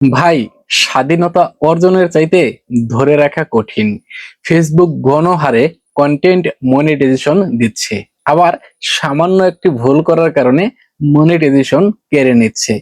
ভাই, স্বাধীনতা অর্জনের চাইতে ধরে রাখা কঠিন। ফেসবুক গণহারে কন্টেন্ট মনিটাইজেশন দিচ্ছে। আবার সামান্য একটি ভুল করার কারণে মনিটাইজেশন কেড়ে নিচ্ছে।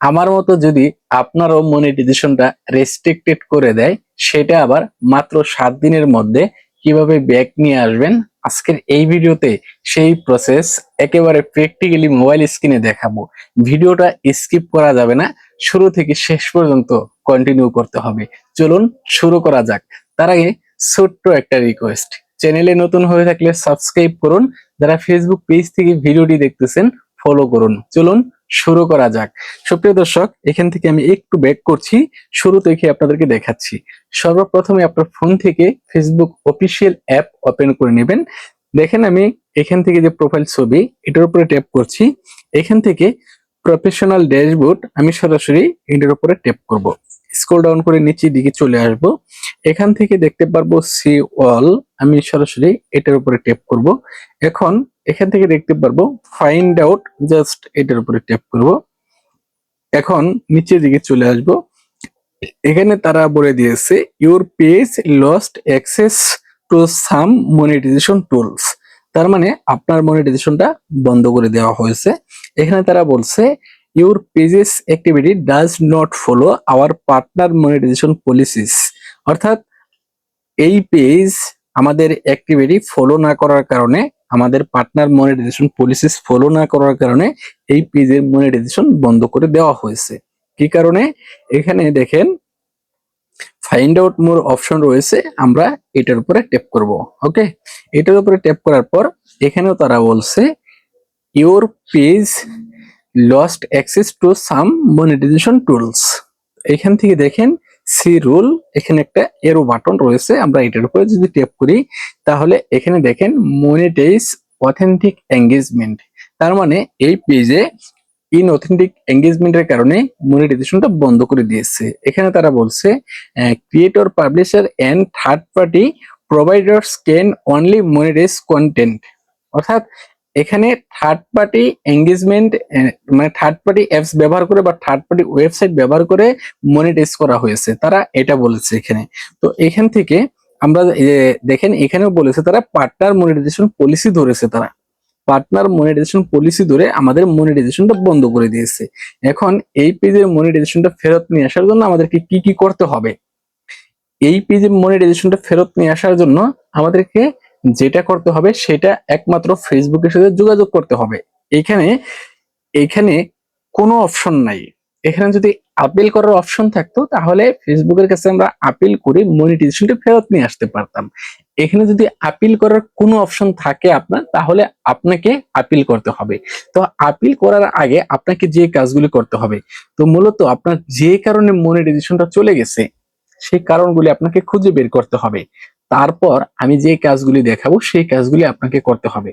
আমার মতো যদি আপনারও মনিটাইজেশনটা রেস্ট্রিক্টেড করে দেয়, সেটা আবার মাত্র সাত দিনের মধ্যে কীভাবে ব্যাক নিয়ে আসবেন? আজকের এই ভিডিওতে সেই প্রসেস একেবারে প্র্যাকটিক্যালি মোবাইল স্ক্রিনে দেখাবো। ভিডিওটা স্কিপ করা যাবে না। শুরু থেকে শেষ পর্যন্ত কন্টিনিউ করতে হবে। চলুন শুরু করা যাক। তার আগে ছোট্ট একটা রিকোয়েস্ট চ্যানেলে নতুন হয়ে থাকলে সাবস্ক্রাইব করুন। যারা ফেসবুক পেজ থেকে ভিডিওটি দেখতেছেন ফলো করুন। চলুন শুরু করা যাক। সুপ্রিয় দর্শক, এখান থেকে আমি একটু ব্যাক করছি। শুরু থেকে আপনাদেরকে দেখাচ্ছি। সর্বপ্রথমে আপনার ফোন থেকে ফেসবুক অফিসিয়াল অ্যাপ ওপেন করে নেবেন। দেখেন আমি এখান থেকে যে প্রোফাইল ছবি, এটার উপরে ট্যাপ করছি। এখান থেকে প্রফেশনাল ড্যাশবোর্ড আমি সরাসরি এটার উপরে ট্যাপ করব। স্ক্রল ডাউন করে নিচের দিকে চলে আসব। এখান থেকে দেখতে পারব সি অল আমি সরাসরি এটার উপরে ট্যাপ করব। এখন এখান থেকে দেখতে পারব ফাইন্ড আউট জাস্ট এটার উপরে ট্যাপ করব। এখন নিচের দিকে চলে আসব। এখানে তারা বলে দিয়েছে your page lost access to some monetization tools তার মানে আপনার মনিটাইজেশনটা বন্ধ করে দেওয়া হয়েছে। এখানে তারা বলছে your page's activity does not follow our partner monetization policies অর্থাৎ, এই পেজ আমাদের অ্যাক্টিভিটি ফলো না করার কারণে, আমাদের পার্টনার মনিটাইজেশন পলিসিস ফলো না করার কারণে এই পেজের মনিটাইজেশন বন্ধ করে দেওয়া হয়েছে। কি কারণে? এখানে দেখেন ফাইন্ড আউট মোর অপশন রয়েছে, আমরা এটার উপরে ট্যাপ করব। ওকে এটার উপরে ট্যাপ করার পর, এখানেও তারা বলছে your page lost access to some monetization tools এখান থেকে দেখেন সি রুল এখানে একটা এরো বাটন রয়েছে, আমরা এটার উপরে যদি ট্যাপ করি, তাহলে এখানে দেখেন মনিটাইজ অথেন্টিক এঙ্গেজমেন্ট তার মানে এই পেজে ইন অথেন্টিক এঙ্গেজমেন্টের কারণে মনিটাইজেশনটা বন্ধ করে দিয়েছে। এখানে তারা বলছে creator publisher and third party providers can only monetize content অর্থাৎ এখানে থার্ড পার্টি এঙ্গেজমেন্ট মানে থার্ড পার্টি অ্যাপস ব্যবহার করে বা থার্ড পার্টি ওয়েবসাইট ব্যবহার করে মনিটাইজ করা হয়েছে। তারা এটা বলেছে এখানে। তো এখান থেকে আমরা দেখেন এখানেও বলেছে তারা পার্টনার মনিটাইজেশন পলিসি ধরেছে তারা। পার্টনার মনিটাইজেশন পলিসি ধরে আমাদের মনিটাইজেশনটা বন্ধ করে দিয়েছে। এখন এই পেজের মনিটাইজেশনটা ফেরত নিয়ে আসার জন্য আমাদেরকে কি কি করতে হবে? এই পেজের মনিটাইজেশনটা ফেরত নিয়ে আসার জন্য আমাদেরকে যেটা করতে হবে সেটা একমাত্র ফেসবুকের সাথে যোগাযোগ করতে হবে। এখানে এখানে কোনো অপশন নাই। এখানে যদি আপিল করার অপশন থাকতো, তাহলে ফেসবুকের কাছে আমরা আপিল করে মনিটাইজেশনটা ফেরত নিয়ে আসতে পারতাম। এখানে যদি আপিল করার কোনো অপশন থাকে আপনার, তাহলে আপনাকে আপিল করতে হবে। তো আপিল করার আগে আপনাকে যে কাজগুলি করতে হবে, তো মূলত আপনার যে কারণে মনিটাইজেশনটা চলে গেছে, সেই কারণগুলি আপনাকে খুঁজে বের করতে হবে। তারপর আমি যে কাজগুলি দেখাবো, সেই কাজগুলি আপনাকে করতে হবে।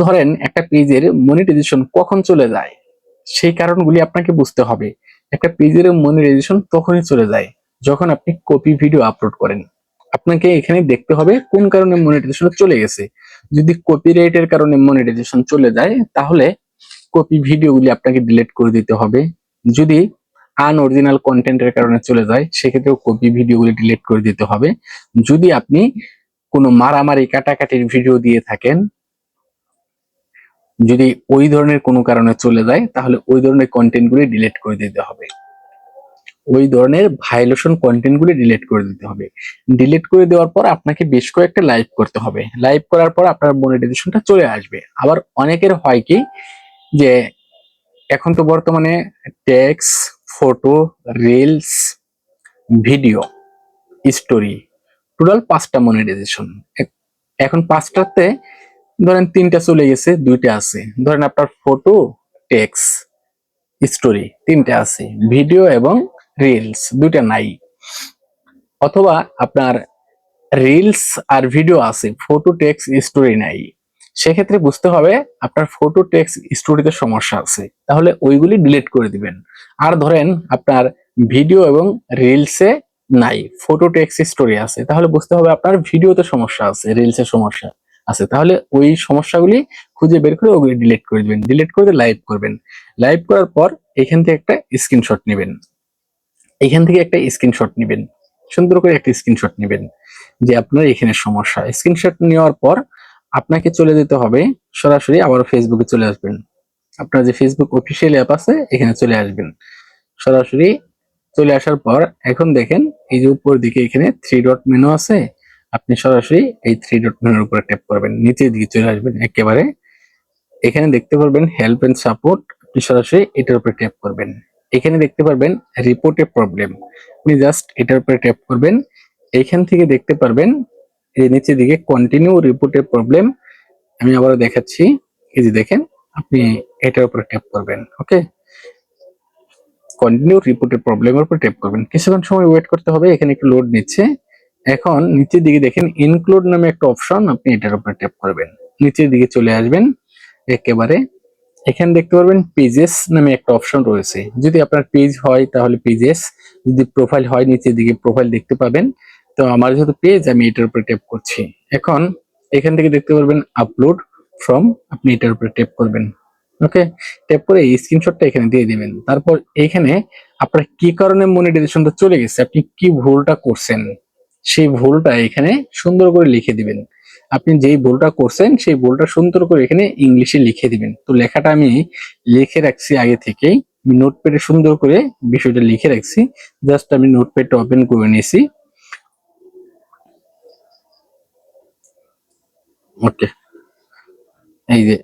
ধরেন, একটা পেজের মনিটাইজেশন কখন চলে যায়, সেই কারণগুলি আপনাকে বুঝতে হবে। একটা পেজের মনিটাইজেশন তখনই চলে যায়, যখন আপনি কপি ভিডিও আপলোড করেন। আপনাকে এখানে দেখতে হবে কোন কারণে মনিটাইজেশন চলে গেছে। যদি কপিরাইটের কারণে মনিটাইজেশন চলে যায়, তাহলে কপি ভিডিওগুলি আপনাকে ডিলিট করে দিতে হবে। যদি আনঅরিজিনাল কন্টেন্টের কারণে চলে যায়, সেক্ষেত্রেও কপি ভিডিওগুলি ডিলিট করে দিতে হবে। যদি আপনি কোনো মারামারি, কাটাকাটির ভিডিও দিয়ে থাকেন, যদি ওই ধরনের কোনো কারণে চলে যায়, তাহলে ওই ধরনের কন্টেন্টগুলি ডিলিট করে দিতে হবে। ওই ধরনের ভায়োলেশন কন্টেন্টগুলি ডিলিট করে দিতে হবে। ডিলিট করে দেওয়ার পর আপনাকে বেশ কয়েকটা লাইভ করতে হবে। লাইভ করার পর আপনার মনিটাইজেশনটা চলে আসবে। আবার অনেকের হয় কি, যে এখন তো বর্তমানে text photo reels video story total পাঁচটা মনিটাইজেশন এখন পাঁচটাতে ধরেন তিনটা চলে গেছে, দুইটা আছে। ধরেন আপনার ফটো টেক্স স্টোরি তিনটা আছে। ভিডিও এবং রিলস দুইটা নাই। অথবা আপনার রিলস আর ভিডিও আছে ফটো টেক্স স্টোরি নাই। সেক্ষেত্রে বুঝতে হবে আপনার ফটো টেক্স স্টোরিতে সমস্যা আছে। তাহলে ওইগুলি ডিলিট করে দিবেন। আর ধরেন আপনার ভিডিও এবং রিলসে নাই ফটো টেক্স স্টোরি আছে। তাহলে বুঝতে হবে আপনার ভিডিওতে সমস্যা আছে রিলসে সমস্যা আছে। তাহলে ওই সমস্যাগুলি খুঁজে বের করে ওগুলি ডিলিট করে দিবেন। ডিলিট করে লাইভ করবেন। লাইভ করার পর এখান থেকে একটা স্ক্রিনশট নেবেন। এখান থেকে একটা স্ক্রিনশট নেবেন। সুন্দর করে একটা স্ক্রিনশট নেবেন যে আপনার এখানে সমস্যা। স্ক্রিনশট নেওয়ার পর আপনাকে চলে যেতে হবে, সরাসরি আবার ফেসবুকে চলে আসবেন। আপনার যে ফেসবুক অফিসিয়াল অ্যাপ আছে, এখানে চলে আসবেন। সরাসরি চলে আসার পর এখন দেখেন, এই যে উপর দিকে এখানে থ্রি ডট মেনু আছে, আপনি সরাসরি এই থ্রি ডট মেনুর উপরে ট্যাপ করবেন। নিচের দিকে চলে আসবেন একেবারে। এখানে দেখতে পারবেন হেল্প এন্ড সাপোর্ট আপনি সরাসরি এটার উপরে ট্যাপ করবেন। এখানে দেখতে পারবেন রিপোর্টে প্রবলেম আপনি জাস্ট এটার উপরে ট্যাপ করবেন। এইখান থেকে দেখতে পারবেন এই নিচের দিকে কন্টিনিউ রিপোর্টে প্রবলেম আমি আবারও দেখাচ্ছি। এই যে দেখেন, আপনি এটার উপরে ট্যাপ করবেন ওকে কন্টিনিউ রিপোর্টের প্রবলেমের উপর ট্যাপ করবেন। কিছুক্ষণ সময় ওয়েট করতে হবে, এখানে একটু লোড নিচ্ছে। এখন নিচের দিকে দেখেন ইনক্লুড নামে একটা অপশন আপনি এটার উপরে ট্যাপ করবেন। নিচের দিকে চলে আসবেন, একেবারে। এখানে দেখতে পারবেন পেজেস নামে একটা অপশন রয়েছে। যদি আপনার পেজ হয়, তাহলে পেজেস যদি প্রোফাইল হয়, নিচের দিকে প্রোফাইল দেখতে পাবেন। তো আমার যেহেতু পেজ আমি এটার উপরে ট্যাপ করছি। এখন এখান থেকে দেখতে পারবেন আপলোড ফ্রম আপনি এটার উপরে ট্যাপ করবেন। ওকে ট্যাপ করে এই স্ক্রিনশটটা এখানে দিয়ে দিবেন। তারপর এখানে আপনার কি কারণে মনিটাইজেশনটা চলে গেছে, আপনি কি ভুলটা করছেন, সেই ভুলটা এখানে সুন্দর করে লিখে দিবেন। আপনি যেই ভুলটা করছেন, সেই ভুলটা সুন্দর করে এখানে ইংলিশে লিখে দিবেন। তো লেখাটা আমি লিখে রাখছি আগে থেকেই নোটপ্যাডে সুন্দর করে বিষয়টা লিখে রাখছি। জাস্ট আমি নোটপ্যাডটা ওপেন করে নিয়েছি। ওকে এই যে।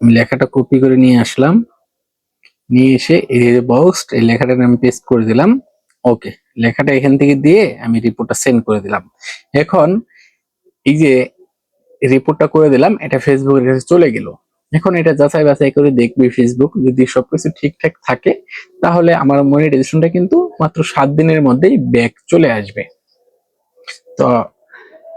লেখাটা কপি করে নিয়ে আসলাম। নিয়ে এসে এই যে বক্স এই লেখাটা আমি পেস্ট করে দিলাম। ওকে লেখাটা এখান থেকে দিয়ে আমি রিপোর্টটা সেন্ড করে দিলাম। এখন এই যে রিপোর্টটা করে দিলাম, এটা ফেসবুকের কাছে চলে গেল। এখন এটা যাচাই বাছাই করে দেখবি ফেসবুক যদি সবকিছু ঠিকঠাক থাকে, তাহলে আমার মনিটাইজেশনটা কিন্তু মাত্র সাত দিনের মধ্যেই ব্যাক চলে আসবে। তো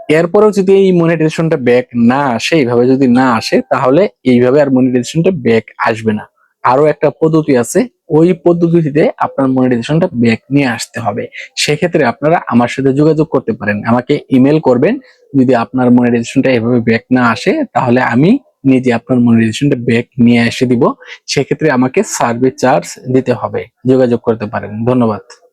এরপরেও যদি এই মনিটাইজেশনটা ব্যাক না আসে, এইভাবে যদি না আসে, তাহলে এইভাবে আর মনিটাইজেশনটা ব্যাক আসবে না। আরও একটা পদ্ধতি আছে, ওই পদ্ধতিতে আপনার মনিটাইজেশনটা ব্যাক নিয়ে আসতে হবে। সেক্ষেত্রে আপনারা আমার সাথে যোগাযোগ করতে পারেন। আমাকে ইমেল করবেন। যদি আপনার মনিটাইজেশনটা এভাবে ব্যাক না আসে, তাহলে আমি নিজে আপনার মনিটাইজেশনটা ব্যাক নিয়ে এসে দিব, সেক্ষেত্রে আমাকে সার্ভে চার্জ দিতে হবে। যোগাযোগ করতে পারেন। ধন্যবাদ।